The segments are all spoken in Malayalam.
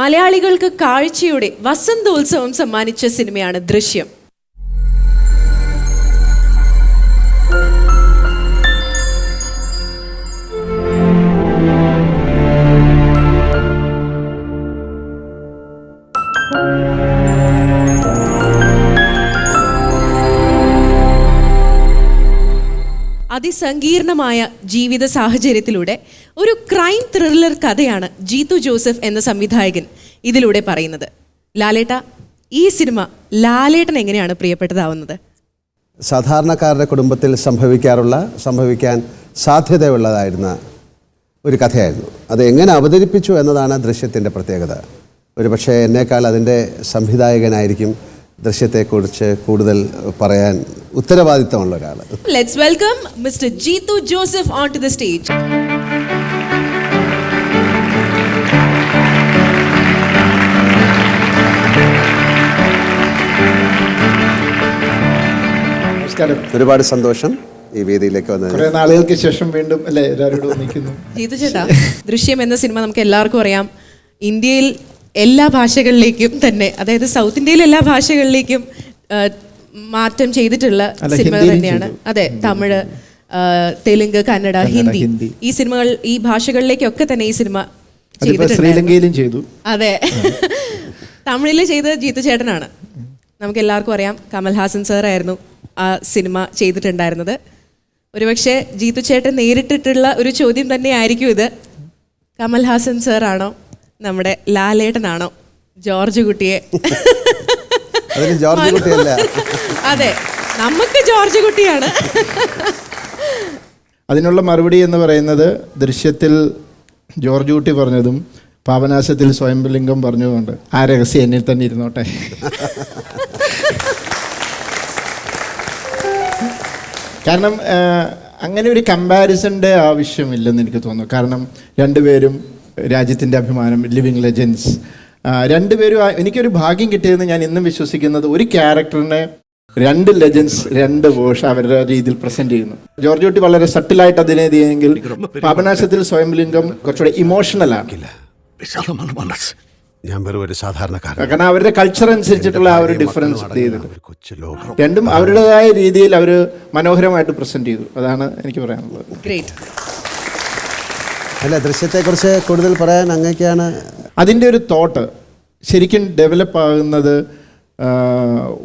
മലയാളികൾക്ക് കാഴ്ചയുടെ വസന്തോത്സവം സമ്മാനിച്ച സിനിമയാണ് ദൃശ്യം. അതിസങ്കീർണമായ ജീവിത സാഹചര്യത്തിലൂടെ ഒരു ക്രൈം ത്രില്ലർ കഥയാണ് ജീതു ജോസഫ് എന്ന സംവിധായകൻ ഇതിലൂടെ പറയുന്നത്. ലാലേട്ട ഈ സിനിമ ലാലേട്ടൻ എങ്ങനെയാണ് പ്രിയപ്പെട്ടതാവുന്നത്? സാധാരണക്കാരുടെ കുടുംബത്തിൽ സംഭവിക്കാറുള്ള സംഭവിക്കാൻ സാധ്യതയുള്ളതായിരുന്ന ഒരു കഥയായിരുന്നു. അത് എങ്ങനെ അവതരിപ്പിച്ചു എന്നതാണ് ദൃശ്യത്തിന്റെ പ്രത്യേകത. ഒരുപക്ഷെ എന്നേക്കാൾ അതിന്റെ സംവിധായകനായിരിക്കും ദൃശ്യത്തെക്കുറിച്ച് കൂടുതൽ പറയാൻ ഉത്തരവാദിത്തമുള്ള ഒരാൾ let's welcome mister Jeethu Joseph on to the stage നമസ്കാരം. ഒരുപാട് സന്തോഷം ഈ വേദിയിലേക്ക് വന്നത് കുറെ നാളുകൾക്ക് ശേഷം വീണ്ടും അല്ലേ എല്ലാവരോടും നിൽക്കുന്നു ജീതു ചേട്ടാ ദൃശ്യം എന്ന സിനിമ നമുക്ക് എല്ലാവർക്കും അറിയാം. ഇന്ത്യയിൽ എല്ലാ ഭാഷകളിലേക്കും തന്നെ അതായത് സൗത്ത് ഇന്ത്യയിലെ എല്ലാ ഭാഷകളിലേക്കും മാറ്റം ചെയ്തിട്ടുള്ള സിനിമകൾ തന്നെയാണ്. അതെ തമിഴ് തെലുങ്ക് കന്നഡ ഹിന്ദി. ഈ സിനിമകൾ ഈ ഭാഷകളിലേക്കൊക്കെ തന്നെ ഈ സിനിമ ചെയ്തിട്ടുണ്ട് ശ്രീലങ്കയിലും ചെയ്തു. അതെ. തമിഴിൽ ചെയ്ത ജീത്തു ചേട്ടനാണ്. നമുക്ക് എല്ലാവർക്കും അറിയാം കമൽഹാസൻ സാർ ആയിരുന്നു ആ സിനിമ ചെയ്തിട്ടുണ്ടായിരുന്നത്. ഒരുപക്ഷെ ജീത്തു ചേട്ടൻ നേരിട്ടിട്ടുള്ള ഒരു ചോദ്യം തന്നെയായിരിക്കും ഇത്. കമൽഹാസൻ സാർ ആണോ? നമ്മുടെ ലാലേട്ടനാണോ? ജോർജ് കുട്ടിയെ. അതിന് ജോർജ് കുട്ടിയല്ല. അതെ നമുക്ക് ജോർജ് കുട്ടിയാണ്. അതിനുള്ള മറുപടി എന്ന് പറയുന്നത് ദൃശ്യത്തിൽ ജോർജ് കുട്ടി പറഞ്ഞതും പാപനാശത്തിൽ സ്വയംലിംഗം പറഞ്ഞതുകൊണ്ട് ആ രഹസ്യം എന്നിൽ തന്നെ ഇരുന്നോട്ടെ. കാരണം അങ്ങനെ ഒരു കമ്പാരിസന്റെ ആവശ്യമില്ലെന്ന് എനിക്ക് തോന്നുന്നു. കാരണം രണ്ടുപേരും രാജ്യത്തിന്റെ അഭിമാനം ലിവിങ് ലെജൻസ് രണ്ടുപേരും എനിക്കൊരു ഭാഗ്യം കിട്ടിയതെന്ന് ഞാൻ ഇന്നും വിശ്വസിക്കുന്നത് ഒരു ക്യാരക്ടറിനെ രണ്ട് ലെജൻസ് രണ്ട് വേർഷൻ അവരുടെ രീതിയിൽ പ്രസന്റ് ചെയ്യുന്നു. ജോർജ് കുട്ടി വളരെ സട്ടിലായിട്ട് അതിനെ ചെയ്യുമെങ്കിൽ പാപനാശത്തിൽ സ്വയംലിംഗം കുറച്ചുകൂടെ ഇമോഷണൽ ആണ്. ഞാൻ വെറും ഒരു സാധാരണക്കാരൻ കാരണം അവരുടെ കൾച്ചർ അനുസരിച്ചിട്ടുള്ള ആ ഒരു ഡിഫറൻസ് ചെയ്തിട്ട്. ഒരു കൊച്ചു ലോകം. രണ്ടും അവരുടേതായ രീതിയിൽ അവർ മനോഹരമായിട്ട് പ്രസന്റ് ചെയ്തു. അതാണ് എനിക്ക് പറയാനുള്ളത്. ഗ്രേറ്റ് അല്ല ദൃശ്യത്തെക്കുറിച്ച് കൂടുതൽ പറയാൻ അങ്ങനെയൊക്കെയാണ് അതിന്റെ ഒരു തോട്ട് ശരിക്കും ഡെവലപ്പ് ആകുന്നത്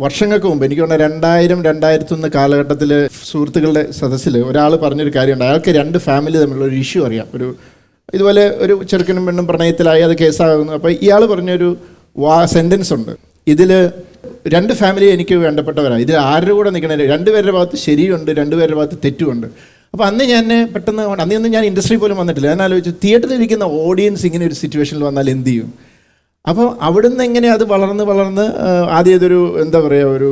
വർഷങ്ങൾക്ക് മുമ്പ്. എനിക്ക് തോന്നുന്നു രണ്ടായിരം രണ്ടായിരത്തൊന്ന് കാലഘട്ടത്തിൽ സുഹൃത്തുക്കളുടെ സദസ്സിൽ ഒരാൾ പറഞ്ഞൊരു കാര്യമുണ്ട്. അയാൾക്ക് രണ്ട് ഫാമിലി തമ്മിലുള്ള ഒരു ഇഷ്യൂ അറിയാം. ഒരു ഇതുപോലെ ഒരു ചെറുക്കനും പെണ്ണും പ്രണയത്തിലായി അത് കേസാകുന്നു. അപ്പോൾ ഇയാൾ പറഞ്ഞൊരു വാ സെന്റൻസ് ഉണ്ട്. ഇതിൽ രണ്ട് ഫാമിലി എനിക്ക് വേണ്ടപ്പെട്ടവരാണ് ഇതിൽ ആരുടെ കൂടെ നിൽക്കണേ? രണ്ടുപേരുടെ ഭാഗത്ത് ശരിയുണ്ട് രണ്ടുപേരുടെ ഭാഗത്ത് തെറ്റുമുണ്ട്. അപ്പോൾ അന്ന് ഞാൻ പെട്ടെന്ന് അന്നൊന്നും ഞാൻ ഇൻഡസ്ട്രി പോലും വന്നിട്ടില്ല. ഞാൻ ആലോചിച്ചു തിയേറ്ററിൽ ഇരിക്കുന്ന ഓഡിയൻസ് ഇങ്ങനെ ഒരു സിറ്റുവേഷനിൽ വന്നാൽ എന്ത് ചെയ്യും? അപ്പോൾ അവിടുന്ന് എങ്ങനെ അത് വളർന്ന് വളർന്ന് ആദ്യം ഇതൊരു എന്താ പറയുക ഒരു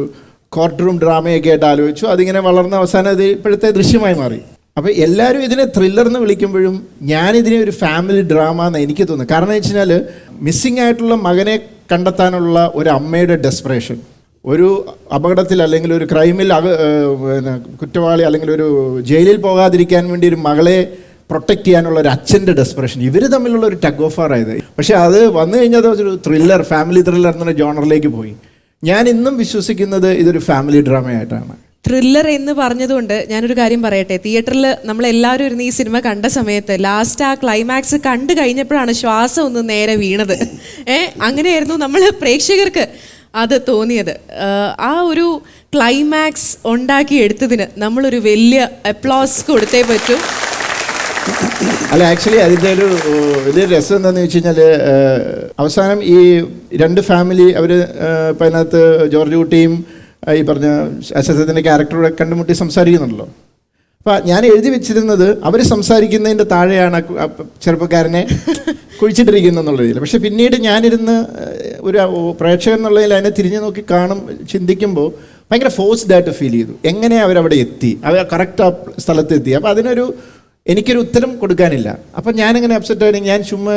കോർട്ട് റൂം ഡ്രാമയൊക്കെ ആയിട്ട് ആലോചിച്ചു. അതിങ്ങനെ വളർന്ന അവസാനം അത് ഇപ്പോഴത്തെ ദൃശ്യമായി മാറി. അപ്പോൾ എല്ലാവരും ഇതിനെ ത്രില്ലർ എന്ന് വിളിക്കുമ്പോഴും ഞാനിതിനെ ഒരു ഫാമിലി ഡ്രാമ എന്ന് എനിക്ക് തോന്നുന്നു. കാരണം വെച്ച് കഴിഞ്ഞാൽ മിസ്സിംഗ് ആയിട്ടുള്ള മകനെ കണ്ടെത്താനുള്ള ഒരു അമ്മയുടെ ഡെസ്പറേഷൻ ഒരു അപകടത്തിൽ അല്ലെങ്കിൽ ഒരു ക്രൈമിൽ അക പിന്നെ കുറ്റവാളി അല്ലെങ്കിൽ ഒരു ജയിലിൽ പോകാതിരിക്കാൻ വേണ്ടി ഒരു മകളെ പ്രൊട്ടക്റ്റ് ചെയ്യാനുള്ള ഒരു അച്ഛന്റെ ഡെസ്പറേഷൻ ഇവർ തമ്മിലുള്ള ഒരു ടഗ് ഓഫ് ആയത് പക്ഷേ അത് വന്നു കഴിഞ്ഞാൽ അത് ഒരു ത്രില്ലർ ഫാമിലി ത്രില്ലർ എന്നുള്ള ജോണറിലേക്ക് പോയി. ഞാൻ ഇന്നും വിശ്വസിക്കുന്നത് ഇതൊരു ഫാമിലി ഡ്രാമയായിട്ടാണ് ത്രില്ലർ എന്ന് പറഞ്ഞതുകൊണ്ട് ഞാനൊരു കാര്യം പറയട്ടെ. തിയേറ്ററിൽ നമ്മൾ എല്ലാവരും ഇരുന്ന് ഈ സിനിമ കണ്ട സമയത്ത് ലാസ്റ്റ് ആ ക്ലൈമാക്സ് കണ്ടു കഴിഞ്ഞപ്പോഴാണ് ശ്വാസം ഒന്ന് നേരെ വീണത്. ഏ അങ്ങനെയായിരുന്നു നമ്മൾ പ്രേക്ഷകർക്ക് അത് തോന്നിയത്. ആ ഒരു ക്ലൈമാക്സ് ഉണ്ടാക്കി എടുത്തതിന് നമ്മളൊരു വലിയ അപ്ലോസ് കൊടുത്തേ പറ്റൂ. അല്ല ആക്ച്വലി അതിന്റെ ഒരു വലിയ രസം എന്താണെന്ന് വെച്ച് കഴിഞ്ഞാൽ അവസാനം ഈ രണ്ട് ഫാമിലി അവർ അതിനകത്ത് ജോർജ് കുട്ടിയും ഈ പറഞ്ഞ അശ്വത്തിന്റെ ക്യാരക്ടറോടെ കണ്ടുമുട്ടി സംസാരിക്കുന്നുണ്ടല്ലോ. അപ്പം ഞാൻ എഴുതി വെച്ചിരുന്നത് അവർ സംസാരിക്കുന്നതിന്റെ താഴെയാണ് ചെറുപ്പക്കാരനെ. കുഴിച്ചിട്ടിരിക്കുന്നത് എന്നുള്ള രീതിയിൽ. പക്ഷെ പിന്നീട് ഞാനിരുന്ന് ഒരു പ്രേക്ഷകൻ എന്നുള്ളതിൽ അതിനെ തിരിഞ്ഞു നോക്കി കാണും ചിന്തിക്കുമ്പോൾ ഭയങ്കര ഫോഴ്സ്ഡ് ആയിട്ട് ഫീൽ ചെയ്തു. എങ്ങനെ അവരവിടെ എത്തി? അവർ കറക്റ്റ് ആ സ്ഥലത്ത് എത്തി അപ്പോൾ അതിനൊരു എനിക്കൊരു ഉത്തരം കൊടുക്കാനില്ല. അപ്പം ഞാനിങ്ങനെ അപ്സെറ്റ് ആയിട്ട് ഞാൻ ചുമ്മാ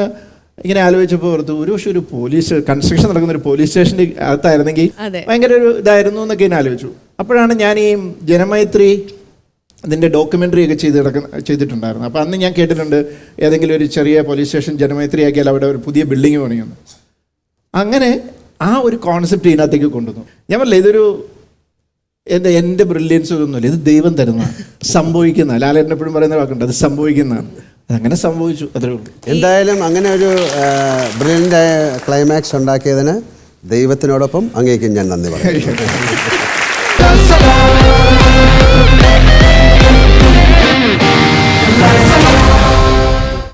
ഇങ്ങനെ ആലോചിച്ചപ്പോൾ ഓർത്തു ഒരു പക്ഷേ ഒരു പോലീസ് കൺസ്ട്രക്ഷൻ നടക്കുന്ന ഒരു പോലീസ് സ്റ്റേഷന്റെ അകത്തായിരുന്നെങ്കിൽ. ഭയങ്കര ഒരു ഇതായിരുന്നു എന്നൊക്കെ ഞാൻ ആലോചിച്ചു. അപ്പോഴാണ് ഞാൻ ഈ ജനമൈത്രി അതിന്റെ ഡോക്യുമെന്ററി ഒക്കെ ചെയ്ത് കിടക്കുന്ന ചെയ്തിട്ടുണ്ടായിരുന്നു. അപ്പോൾ അന്ന് ഞാൻ കേട്ടിട്ടുണ്ട് ഏതെങ്കിലും ഒരു ചെറിയ പോലീസ് സ്റ്റേഷൻ ജനമൈത്രി ആക്കിയാൽ അവിടെ ഒരു പുതിയ ബിൽഡിംഗ് പണിയുന്നു. അങ്ങനെ ആ ഒരു കോൺസെപ്റ്റ് ഇതിനകത്തേക്ക് കൊണ്ടുവന്നു. ഞാൻ പറഞ്ഞില്ല ഇതൊരു എന്റെ എന്റെ ബ്രില്യൻസ് ഒന്നുമില്ല ഇത് ദൈവം തരുന്ന സംഭവിക്കുന്ന ലാലേട്ടൻ എപ്പോഴും പറയുന്ന വാക്കുണ്ട് അത് സംഭവിക്കുന്നതാണ്. അതങ്ങനെ സംഭവിച്ചു അത്രേ ഉള്ളൂ. എന്തായാലും അങ്ങനെ ഒരു ബ്രില്യന്റായ ക്ലൈമാക്സ് ഉണ്ടാക്കിയതിന് ദൈവത്തിനോടൊപ്പം അങ്ങേക്കും ഞാൻ നന്ദി പറയും Barcelona. Barcelona.